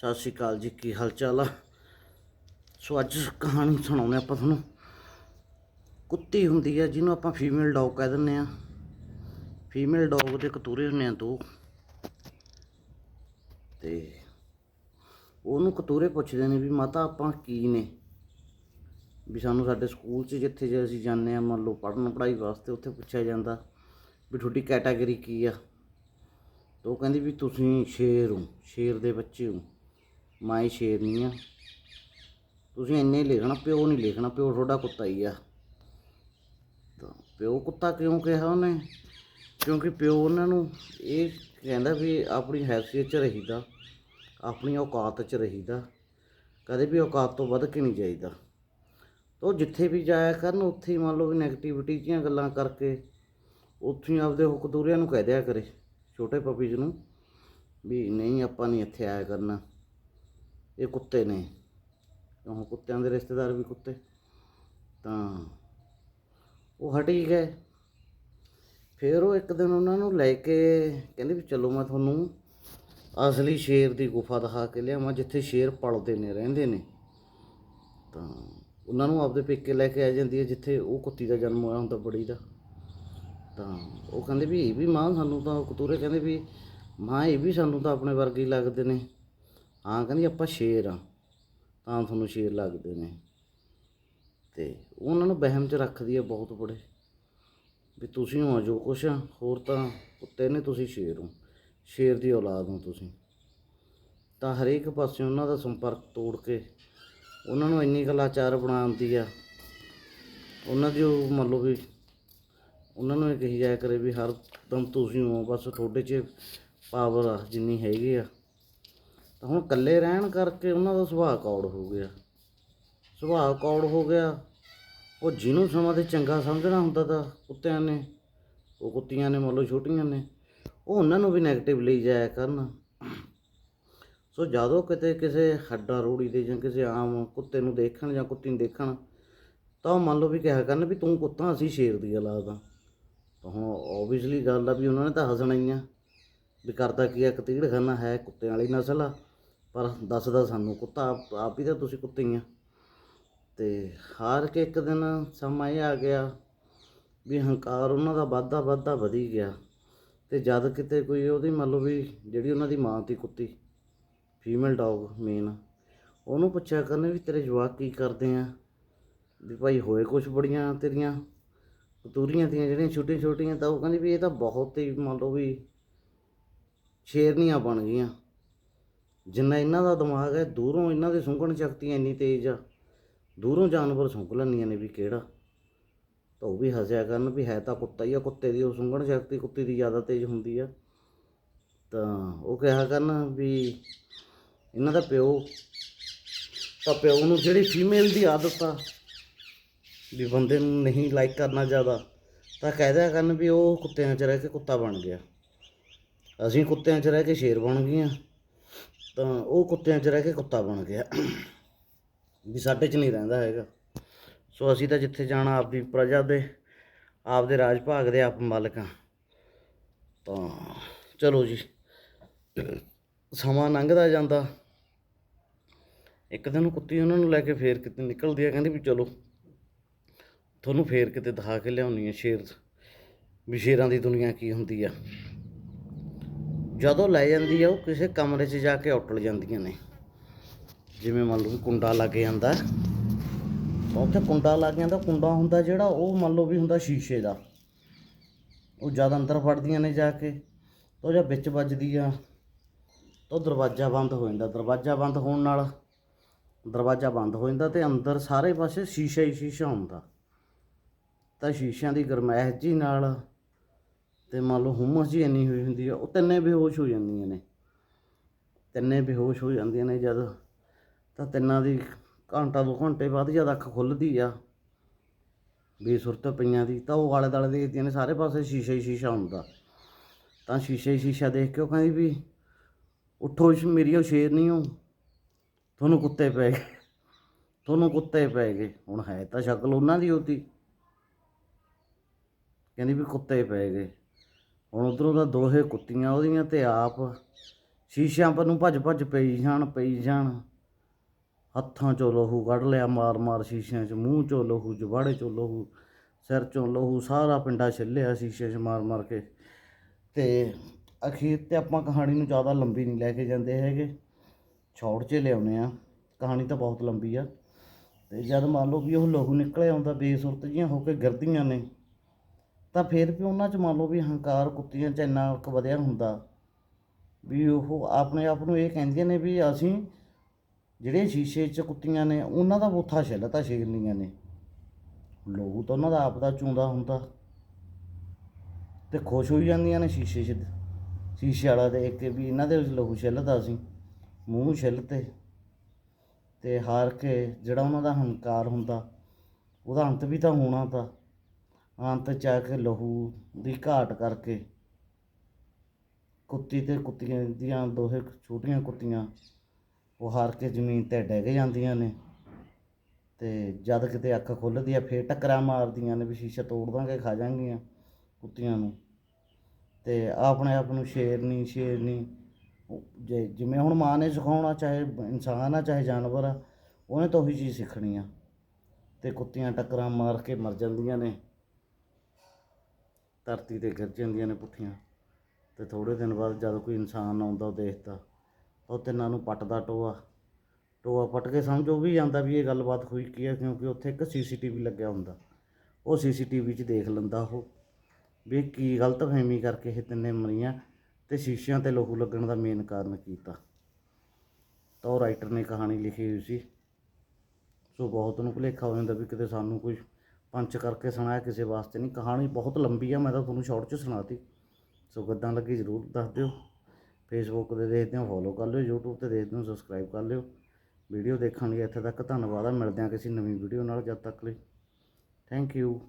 ਸਤਿ ਸ਼੍ਰੀ ਅਕਾਲ ਜੀ, ਕੀ ਹਾਲ ਚਾਲ ਆ? ਸੋ ਅੱਜ ਕਹਾਣੀ ਸੁਣਾਉਂਦੇ ਆਪਾਂ ਤੁਹਾਨੂੰ। ਕੁੱਤੀ ਹੁੰਦੀ ਆ, ਜਿਹਨੂੰ ਆਪਾਂ ਫੀਮੇਲ ਡੌਗ ਕਹਿ ਦਿੰਦੇ ਆ ਫੀਮੇਲ ਡੌਗ ਦੇ ਕਤੂਰੇ ਹੁੰਦੇ ਆ ਦੋ। ਤੇ ਉਹਨੂੰ ਕਤੂਰੇ ਪੁੱਛਦੇ ਨੇ ਵੀ, ਮਾਤਾ, ਆਪਾਂ ਕੀ ਨੇ? ਵੀ ਸਾਨੂੰ ਸਾਡੇ ਸਕੂਲ 'ਚ ਜਿੱਥੇ ਜੇ ਅਸੀਂ ਜਾਂਦੇ ਆ ਮੰਨ ਲਓ ਪੜ੍ਹਨ ਪੜ੍ਹਾਈ ਵਾਸਤੇ, ਉੱਥੇ ਪੁੱਛਿਆ ਜਾਂਦਾ ਵੀ ਤੁਹਾਡੀ ਕੈਟਾਗਰੀ ਕੀ ਆ? ਤਾਂ ਉਹ ਕਹਿੰਦੀ ਵੀ, ਤੁਸੀਂ ਸ਼ੇਰ ਹੋ, ਸ਼ੇਰ ਦੇ ਬੱਚੇ ਹੋ। ਮੈਂ ਸ਼ੇਰਨੀ ਆ। ਤੁਸੀਂ ਇੰਨੇ ਹੀ ਲਿਖਣਾ, ਪਿਓ ਨਹੀਂ ਲਿਖਣਾ, ਪਿਓ ਤੁਹਾਡਾ ਕੁੱਤਾ ਹੀ ਆ। ਤਾਂ ਪਿਓ ਕੁੱਤਾ ਕਿਉਂ ਕਿਹਾ ਉਹਨੇ? ਕਿਉਂਕਿ ਪਿਓ ਉਹਨਾਂ ਨੂੰ ਇਹ ਕਹਿੰਦਾ ਵੀ ਆਪਣੀ ਹੈਸੀਅਤ 'ਚ ਰਹੀਦਾ, ਆਪਣੀ ਔਕਾਤ 'ਚ ਰਹੀਦਾ। ਕਦੇ ਵੀ ਔਕਾਤ ਤੋਂ ਵੱਧ ਕੇ ਨਹੀਂ ਜਾਈਦਾ। ਤਾਂ ਉਹ ਜਿੱਥੇ ਵੀ ਜਾਇਆ ਕਰਨ, ਉੱਥੇ ਹੀ ਮੰਨ ਲਓ ਵੀ ਨੈਗੇਟਿਵਿਟੀ ਦੀਆਂ ਗੱਲਾਂ ਕਰਕੇ ਉੱਥੇ ਹੀ ਆਪਦੇ ਹੁਕਦੂਰਿਆਂ ਨੂੰ ਕਹਿ ਦਿਆ ਕਰੇ, ਛੋਟੇ ਪਪੀਜ਼ ਨੂੰ, ਵੀ ਨਹੀਂ, ਆਪਾਂ ਨਹੀਂ ਇੱਥੇ ਆਇਆ ਕਰਨਾ। ਇਹ ਕੁੱਤੇ ਨੇ। ਕਿਉਂ? ਕੁੱਤਿਆਂ ਦੇ ਰਿਸ਼ਤੇਦਾਰ ਵੀ ਕੁੱਤੇ। ਤਾਂ ਉਹ ਹਟ ਹੀ ਗਏ। ਫਿਰ ਉਹ ਇੱਕ ਦਿਨ ਉਹਨਾਂ ਨੂੰ ਲੈ ਕੇ ਕਹਿੰਦੇ ਵੀ ਚਲੋ ਮੈਂ ਤੁਹਾਨੂੰ ਅਸਲੀ ਸ਼ੇਰ ਦੀ ਗੁਫਾ ਦਿਖਾ ਕੇ ਲਿਆਵਾਂ, ਜਿੱਥੇ ਸ਼ੇਰ ਪਲਦੇ ਨੇ, ਰਹਿੰਦੇ ਨੇ। ਤਾਂ ਉਹਨਾਂ ਨੂੰ ਆਪਦੇ ਪੇਕੇ ਲੈ ਕੇ ਆ ਜਾਂਦੀ ਹੈ, ਜਿੱਥੇ ਉਹ ਕੁੱਤੀ ਦਾ ਜਨਮ ਹੋਇਆ ਹੁੰਦਾ, ਬੜੀ ਦਾ। ਤਾਂ ਉਹ ਕਹਿੰਦੇ ਵੀ ਇਹ ਵੀ ਮਾਂ ਸਾਨੂੰ ਤਾਂ ਕਤੂਰੇ ਕਹਿੰਦੇ ਵੀ ਮਾਂ ਇਹ ਵੀ ਸਾਨੂੰ ਤਾਂ ਆਪਣੇ ਵਰਗੇ ਹੀ ਲੱਗਦੇ ਨੇ। ਹਾਂ, ਕਹਿੰਦੀ ਆਪਾਂ ਸ਼ੇਰ ਆ, ਤਾਂ ਤੁਹਾਨੂੰ ਸ਼ੇਰ ਲੱਗਦੇ ਨੇ। ਤੇ ਉਹਨਾਂ ਨੂੰ ਵਹਿਮ 'ਚ ਰੱਖਦੀ ਆ ਬਹੁਤ ਬੜੇ ਵੀ ਤੁਸੀਂ ਹੋ ਜੋ ਕੁਛ ਆ, ਹੋਰ ਤਾਂ ਕੁੱਤੇ ਨੇ ਤੁਸੀਂ ਸ਼ੇਰ ਹੋ, ਸ਼ੇਰ ਦੀ ਔਲਾਦ ਹੋ ਤੁਸੀਂ। ਤਾਂ ਹਰੇਕ ਪਾਸੇ ਉਹਨਾਂ ਦਾ ਸੰਪਰਕ ਤੋੜ ਕੇ ਉਹਨਾਂ ਨੂੰ ਇੰਨੀ ਕਲਾਚਾਰ ਬਣਾਉਂਦੀ ਆ, ਉਹਨਾਂ ਦੀ ਉਹ ਮੰਨ ਲਓ ਵੀ ਉਹਨਾਂ ਨੂੰ ਇਹ ਕਹੀ ਜਾਇਆ ਕਰੇ ਵੀ ਹਰ ਦਮ ਤੁਸੀਂ ਹੋ, ਬਸ ਤੁਹਾਡੇ 'ਚ ਪਾਵਰ ਆ, ਜਿੰਨੀ ਹੈਗੀ ਆ। ਤਾਂ ਹੁਣ ਇਕੱਲੇ ਰਹਿਣ ਕਰਕੇ ਉਹਨਾਂ ਦਾ ਸੁਭਾਅ ਕੌੜ ਹੋ ਗਿਆ। ਸੁਭਾਅ ਕੌੜ ਹੋ ਗਿਆ। ਉਹ ਜਿਹਨੂੰ ਸਮਾਂ ਤੇ ਚੰਗਾ ਸਮਝਣਾ ਹੁੰਦਾ ਤਾਂ ਕੁੱਤਿਆਂ ਨੇ, ਉਹ ਕੁੱਤੀਆਂ ਨੇ ਮੰਨ ਲਓ ਛੋਟੀਆਂ ਨੇ, ਉਹ ਉਹਨਾਂ ਨੂੰ ਵੀ 네ਗੇਟਿਵ ਲਈ ਜਾਇਆ ਕਰਨ। ਸੋ ਜਦੋਂ ਕਿਤੇ ਕਿਸੇ ਹੱਡਾ ਰੋੜੀ ਦੇ ਜਾਂ ਕਿਸੇ ਆਮ ਕੁੱਤੇ ਨੂੰ ਦੇਖਣ ਜਾਂ ਕੁੱਤੀ ਨੂੰ ਦੇਖਣ, ਤਾਂ ਉਹ ਮੰਨ ਲਓ ਵੀ ਕਿਹਾ ਕਰਨ ਵੀ ਤੂੰ ਕੁੱਤਾ ਅਸੀਂ ਸ਼ੇਰ ਦੀ ਔਲਾਦ ਆ। ਤਾਂ ਹੁਣ ਓਬਵੀਅਸਲੀ ਗੱਲ ਆ ਵੀ ਉਹਨਾਂ ਨੇ ਤਾਂ ਹੱਸਣਾ ਹੀ ਆ। ਵੀ ਕਰਦਾ ਕੀ ਆ ਕਤੀੜਖਾਨਾ ਹੈ ਕੁੱਤਿਆਂ ਵਾਲੀ ਨਸਲ ਆ। ਪਰ ਦੱਸਦਾ ਸਾਨੂੰ, ਕੁੱਤਾ ਆਪ- ਆਪ ਹੀ ਤਾਂ ਤੁਸੀਂ ਕੁੱਤੇ ਹੀ ਆ। ਤੇ ਹਾਰ ਕੇ ਇੱਕ ਦਿਨ ਸਮਾਂ ਇਹ ਆ ਗਿਆ ਵੀ ਹੰਕਾਰ ਉਹਨਾਂ ਦਾ ਵੱਧਦਾ ਵੱਧਦਾ ਵਧੀ ਗਿਆ। ਤੇ ਜਦ ਕਿਤੇ ਕੋਈ ਉਹਦੀ ਮੰਨ ਲਓ ਵੀ ਜਿਹੜੀ ਉਹਨਾਂ ਦੀ ਮਾਂ ਤੀ ਕੁੱਤੀ ਫੀਮੇਲ ਡੌਗ ਮੇਨ ਉਹਨੂੰ ਪੁੱਛਿਆ ਕਰਨ ਵੀ ਤੇਰੇ ਜਵਾਕ ਕੀ ਕਰਦੇ ਆ? ਵੀ ਭਾਈ ਹੋਏ ਕੁਛ ਬੜੀਆਂ ਤੇਰੀਆਂ ਕਤੂਰੀਆਂ ਤੀਆਂ ਜਿਹੜੀਆਂ ਛੋਟੀਆਂ ਛੋਟੀਆਂ ਤਾਂ ਉਹ ਕਹਿੰਦੀ ਵੀ ਇਹ ਤਾਂ ਬਹੁਤ ਹੀ ਮੰਨ ਲਓ ਵੀ ਸ਼ੇਰਨੀਆਂ ਬਣ ਗਈਆਂ। ਜਿੰਨਾ ਇਹਨਾਂ ਦਾ ਦਿਮਾਗ ਹੈ, ਦੂਰੋਂ ਇਹਨਾਂ ਦੀ ਸੁੰਘਣ ਸ਼ਕਤੀ ਇੰਨੀ ਤੇਜ਼ ਆ। ਦੂਰੋਂ ਜਾਨਵਰ ਸੁੰਘ ਲੈਂਦੀਆਂ ਨੇ ਵੀ ਕਿਹੜਾ। ਤਾਂ ਉਹ ਵੀ ਹੱਸਿਆ ਕਰਨ ਵੀ ਹੈ ਤਾਂ ਕੁੱਤਾ ਹੀ ਆ, ਕੁੱਤੇ ਦੀ ਉਹ ਸੁੰਘਣ ਸ਼ਕਤੀ ਕੁੱਤੇ ਦੀ ਜ਼ਿਆਦਾ ਤੇਜ਼ ਹੁੰਦੀ ਆ। ਤਾਂ ਉਹ ਕਿਹਾ ਕਰਨ ਵੀ ਇਹਨਾਂ ਦਾ ਪਿਓ, ਤਾਂ ਪਿਓ ਨੂੰ ਜਿਹੜੀ ਫੀਮੇਲ ਦੀ ਆਦਤ ਆ, ਵੀ ਬੰਦੇ ਨੂੰ ਨਹੀਂ ਲਾਈਕ ਕਰਨਾ ਜ਼ਿਆਦਾ, ਤਾਂ ਕਹਿ ਦਿਆ ਕਰਨ ਵੀ ਉਹ ਕੁੱਤਿਆਂ 'ਚ ਰਹਿ ਕੇ ਕੁੱਤਾ ਬਣ ਗਿਆ। ਅਸੀਂ ਕੁੱਤਿਆਂ 'ਚ ਰਹਿ ਕੇ ਸ਼ੇਰ ਬਣ ਗਏ ਗਈਆਂ ਤਾਂ ਉਹ ਕੁੱਤਿਆਂ 'ਚ ਰਹਿ ਕੇ ਕੁੱਤਾ ਬਣ ਗਿਆ। ਵੀ ਸਾਡੇ 'ਚ ਨਹੀਂ ਰਹਿੰਦਾ ਹੈਗਾ। ਸੋ ਅਸੀਂ ਤਾਂ ਜਿੱਥੇ ਜਾਣਾ, ਆਪਦੀ ਪ੍ਰਜਾ ਦੇ, ਆਪਦੇ ਰਾਜ ਭਾਗ ਦੇ ਆਪ ਮਾਲਕ ਹਾਂ। ਤਾਂ ਚਲੋ ਜੀ, ਸਮਾਂ ਲੰਘਦਾ ਜਾਂਦਾ। ਇੱਕ ਦਿਨ ਕੁੱਤੀ ਉਹਨਾਂ ਨੂੰ ਲੈ ਕੇ ਫੇਰ ਕਿਤੇ ਨਿਕਲਦੀ ਆ, ਕਹਿੰਦੀ ਵੀ ਚਲੋ, ਤੁਹਾਨੂੰ ਫੇਰ ਕਿਤੇ ਦਿਖਾ ਕੇ ਲਿਆਉਣੀ ਆ ਸ਼ੇਰ। ਵੀ ਸ਼ੇਰਾਂ ਦੀ ਦੁਨੀਆ ਕੀ ਹੁੰਦੀ ਆ। ਜਦੋਂ ਲੈ ਜਾਂਦੀ ਆ, ਉਹ ਕਿਸੇ ਕਮਰੇ 'ਚ ਜਾ ਕੇ ਉੱਟਲ ਜਾਂਦੀਆਂ ਨੇ। ਜਿਵੇਂ ਮੰਨ ਲਓ ਵੀ ਕੁੰਡਾ ਲੱਗ ਜਾਂਦਾ। ਉੱਥੇ ਕੁੰਡਾ ਲੱਗ ਜਾਂਦਾ, ਕੁੰਡਾ ਹੁੰਦਾ ਜਿਹੜਾ, ਉਹ ਮੰਨ ਲਓ ਵੀ ਹੁੰਦਾ ਸ਼ੀਸ਼ੇ ਦਾ। ਉਹ ਜਦ ਅੰਦਰ ਵੜਦੀਆਂ ਨੇ ਜਾ ਕੇ, ਤਾਂ ਉਹ ਜਦ ਵਿੱਚ ਵੱਜਦੀ ਆ, ਤਾਂ ਉਹ ਦਰਵਾਜ਼ਾ ਬੰਦ ਹੋ ਜਾਂਦਾ। ਦਰਵਾਜ਼ਾ ਬੰਦ ਹੋਣ ਨਾਲ ਦਰਵਾਜ਼ਾ ਬੰਦ ਹੋ ਜਾਂਦਾ ਤੇ ਅੰਦਰ ਸਾਰੇ ਪਾਸੇ ਸ਼ੀਸ਼ਾ ਹੀ ਸ਼ੀਸ਼ਾ ਹੁੰਦਾ। ਤਾਂ ਸ਼ੀਸ਼ਿਆਂ ਦੀ ਗਰਮੈਸ਼ ਜੀ ਨਾਲ ਤੇ ਮੰਨ ਲਓ ਹੁਮਸ ਜੀ ਇੰਨੀ ਹੋਈ ਹੁੰਦੀ ਆ, ਉਹ ਤਿੰਨੇ ਬੇਹੋਸ਼ ਹੋ ਜਾਂਦੀਆਂ ਨੇ। ਤਿੰਨੇ ਬੇਹੋਸ਼ ਹੋ ਜਾਂਦੀਆਂ ਨੇ ਜਦ, ਤਾਂ ਤਿੰਨਾਂ ਦੀ ਘੰਟਾ ਦੋ ਘੰਟੇ ਬਾਅਦ ਜਦ ਅੱਖ ਖੁੱਲਦੀ ਆ ਬੇਸੁਰਤ ਪਈਆਂ ਦੀ, ਤਾਂ ਉਹ ਆਲੇ ਦੁਆਲੇ ਦੇਖਦੀਆਂ ਨੇ, ਸਾਰੇ ਪਾਸੇ ਸ਼ੀਸ਼ਾ ਹੀ ਸ਼ੀਸ਼ਾ ਹੁੰਦਾ। ਤਾਂ ਸ਼ੀਸ਼ੇ ਹੀ ਸ਼ੀਸ਼ਾ ਦੇਖ ਕੇ ਉਹ ਕਹਿੰਦੀ ਵੀ, ਉੱਠੋ ਮੇਰੀ ਉਹ ਸ਼ੇਰ ਨਹੀਂ ਹੋ ਤੁਹਾਨੂੰ ਕੁੱਤੇ ਪੈ ਗਏ, ਤੁਹਾਨੂੰ ਕੁੱਤੇ ਪੈ ਗਏ। ਹੁਣ ਹੈ ਤਾਂ ਸ਼ਕਲ ਉਹਨਾਂ ਦੀ ਹੋਤੀ ਕਹਿੰਦੀ ਵੀ ਕੁੱਤੇ ਪੈ ਗਏ। ਹੁਣ ਉਧਰੋਂ ਦਾ ਦੋਹੇ ਕੁੱਤੀਆਂ ਉਹਦੀਆਂ ਤੇ ਆਪ ਸ਼ੀਸ਼ਿਆਂ ਪਰ ਨੂੰ ਭੱਜ ਭੱਜ ਪਈ ਜਾਣ ਪਈ ਜਾਣ। ਹੱਥਾਂ ਚੋਂ ਲਹੂ ਕੱਢ ਲਿਆ, ਮਾਰ ਮਾਰ ਸ਼ੀਸ਼ਿਆਂ 'ਚ, ਮੂੰਹ ਚੋਂ ਲਹੂ, ਜਵਾੜੇ ਚੋਂ ਲਹੂ, ਸਿਰ ਚੋਂ ਲਹੂ, ਸਾਰਾ ਪਿੰਡਾ ਛਿੱਲਿਆ ਸ਼ੀਸ਼ੇ 'ਚ ਮਾਰ ਮਾਰ ਕੇ। ਤੇ ਅਖੀਰ ਤੇ ਆਪਾਂ ਕਹਾਣੀ ਨੂੰ ਜ਼ਿਆਦਾ ਲੰਬੀ ਨਹੀਂ ਲੈ ਕੇ ਜਾਂਦੇ ਹੈਗੇ। ਛੋੜ 'ਚ ਲਿਆਉਨੇ ਆ ਕਹਾਣੀ ਤਾਂ ਬਹੁਤ ਲੰਬੀ ਆ। ਤੇ ਜਦ ਮੰਨ ਲਓ ਵੀ ਉਹ ਲਹੂ ਨਿਕਲਿਆ ਆਉਂਦਾ, ਬੇਸੁਰਤ ਜੀਆਂ ਹੋ ਕੇ ਗਿਰਦੀਆਂ ਨੇ ਤਾਂ ਫਿਰ ਵੀ ਉਹਨਾਂ 'ਚ ਮੰਨ ਲਓ ਵੀ ਹੰਕਾਰ ਕੁੱਤੀਆਂ 'ਚ ਇੰਨਾ ਕੁ ਵਧਿਆ ਹੁੰਦਾ। ਵੀ ਉਹ ਆਪਣੇ ਆਪ ਨੂੰ ਇਹ ਕਹਿੰਦੀਆਂ ਨੇ ਵੀ ਅਸੀਂ ਜਿਹੜੇ ਸ਼ੀਸ਼ੇ 'ਚ ਕੁੱਤੀਆਂ ਨੇ, ਉਹਨਾਂ ਦਾ ਬੁੱਥਾ ਛਿੱਲਤਾ ਸ਼ੇਰਨੀਆਂ ਨੇ। ਲਹੂ ਤਾਂ ਉਹਨਾਂ ਦਾ ਆਪ ਦਾ ਚੂੰਦਾ ਹੁੰਦਾ। ਤੇ ਖੁਸ਼ ਹੋਈ ਜਾਂਦੀਆਂ ਨੇ ਸ਼ੀਸ਼ੇ 'ਚ। ਸ਼ੀਸ਼ੇ ਵਾਲਾ ਦੇਖ ਕੇ ਵੀ ਇਹਨਾਂ ਦੇ ਵਿੱਚ ਲਹੂ ਛਿੱਲਦਾ ਸੀ। ਮੂੰਹ ਛਿੱਲਤੇ। ਤੇ ਹਾਰ ਕੇ ਜਿਹੜਾ ਉਹਨਾਂ ਦਾ ਹੰਕਾਰ ਹੁੰਦਾ, ਉਹਦਾ ਅੰਤ ਵੀ ਤਾਂ ਹੋਣਾ ਤਾਂ। ਅੰਤ ਚ ਆ ਕੇ ਲਹੂ ਦੀ ਘਾਟ ਕਰਕੇ ਕੁੱਤੀ ਤੇ ਕੁੱਤੀਆਂ ਦੀਆਂ ਦੋਹੇ ਛੋਟੀਆਂ ਕੁੱਤੀਆਂ ਉਹ ਹਾਰ ਕੇ ਜ਼ਮੀਨ ਤੇ ਡਿੱਗ ਜਾਂਦੀਆਂ ਨੇ ਤੇ ਜਦ ਕਿਤੇ ਅੱਖ ਖੁੱਲਦੀ ਆ, ਫੇਰ ਟੱਕਰਾਂ ਮਾਰਦੀਆਂ ਨੇ ਵੀ ਸ਼ੀਸ਼ਾ ਤੋੜ ਦਾਂਗੇ, ਖਾ ਜਾਣਗੀਆਂ ਕੁੱਤੀਆਂ ਨੂੰ। ਤੇ ਆਪਣੇ ਆਪ ਨੂੰ ਸ਼ੇਰਨੀ ਸ਼ੇਰਨੀ ਜੇ ਜਿਵੇਂ ਹੁਣ ਮਾਂ ਨੇ ਸਿਖਾਉਣਾ, ਚਾਹੇ ਇਨਸਾਨ ਆ, ਚਾਹੇ ਜਾਨਵਰ ਆ, ਉਹਨੇ ਤਾਂ ਉਹੀ ਚੀਜ਼ ਸਿੱਖਣੀ ਆ। ਤੇ ਕੁੱਤੀਆਂ ਟੱਕਰਾਂ ਮਾਰ ਕੇ ਮਰ ਜਾਂਦੀਆਂ ਨੇ। ਧਰਤੀ ਤੇ ਗਿਰ ਜਾਂਦੀਆਂ ਨੇ ਪੁੱਠੀਆਂ। ਤੇ ਥੋੜੇ ਦਿਨ ਬਾਅਦ ਜਦ ਕੋਈ ਇਨਸਾਨ ਆਉਂਦਾ ਉਹ ਦੇਖਦਾ ਉਹ ਤਿੰਨਾਂ ਨੂੰ ਪੱਟਦਾ ਟੋਆ। ਟੋਆ ਪੱਟ ਕੇ ਸਮਝ ਉਹ ਵੀ ਜਾਂਦਾ ਵੀ ਇਹ ਗੱਲਬਾਤ ਹੋਈ ਕੀ ਹੈ ਕਿਉਂਕਿ ਉੱਥੇ ਇੱਕ ਸੀਸੀਟੀਵੀ ਲੱਗਿਆ ਹੁੰਦਾ। ਉਹ ਸੀਸੀਟੀਵੀ 'ਚ ਦੇਖ ਲੈਂਦਾ ਉਹ ਵੀ ਇਹ ਕੀ ਗਲਤਫਹਿਮੀ ਕਰਕੇ ਇਹ ਤਿੰਨੇ ਮਰੀਆਂ ਤੇ ਸ਼ੀਸ਼ਿਆਂ ਤੇ ਲਹੂ ਲੱਗਣ ਦਾ ਮੇਨ ਕਾਰਨ ਕੀਤਾ। ਤਾਂ ਉਹ ਰਾਈਟਰ ਨੇ ਕਹਾਣੀ ਲਿਖੀ ਹੋਈ ਸੀ। ਸੋ ਬਹੁਤ ਨੂੰ ਭੁਲੇਖਾ ਹੋ ਜਾਂਦਾ ਵੀ ਕਿਤੇ ਸਾਨੂੰ ਕੋਈ ਪੰਚ ਕਰਕੇ ਸੁਣਾਇਆ ਕਿਸੇ ਵਾਸਤੇ ਨਹੀਂ, ਕਹਾਣੀ ਬਹੁਤ ਲੰਬੀ ਆ, ਮੈਂ ਤਾਂ ਤੁਹਾਨੂੰ ਸ਼ਾਰਟ 'ਚ ਸੁਣਾਤੀ। ਸੋ ਗੱਦਾਂ ਲੱਗੀ ਜ਼ਰੂਰ ਦੱਸ ਦਿਓ। ਫੇਸਬੁੱਕ ਤੇ ਦੇਖਦੇ ਹੋ ਫੋਲੋ ਕਰ ਲਿਓ, YouTube ਤੇ ਦੇਖਦੇ ਹੋ ਸਬਸਕ੍ਰਾਈਬ ਕਰ ਲਿਓ। ਵੀਡੀਓ ਦੇਖਣ ਲਈ ਇੱਥੇ ਤੱਕ, ਧੰਨਵਾਦ ਆ। ਮਿਲਦੇ ਹਾਂ ਕਿਸੇ ਨਵੀਂ ਵੀਡੀਓ ਨਾਲ, ਜਦ ਤੱਕ ਲਈ। Thank you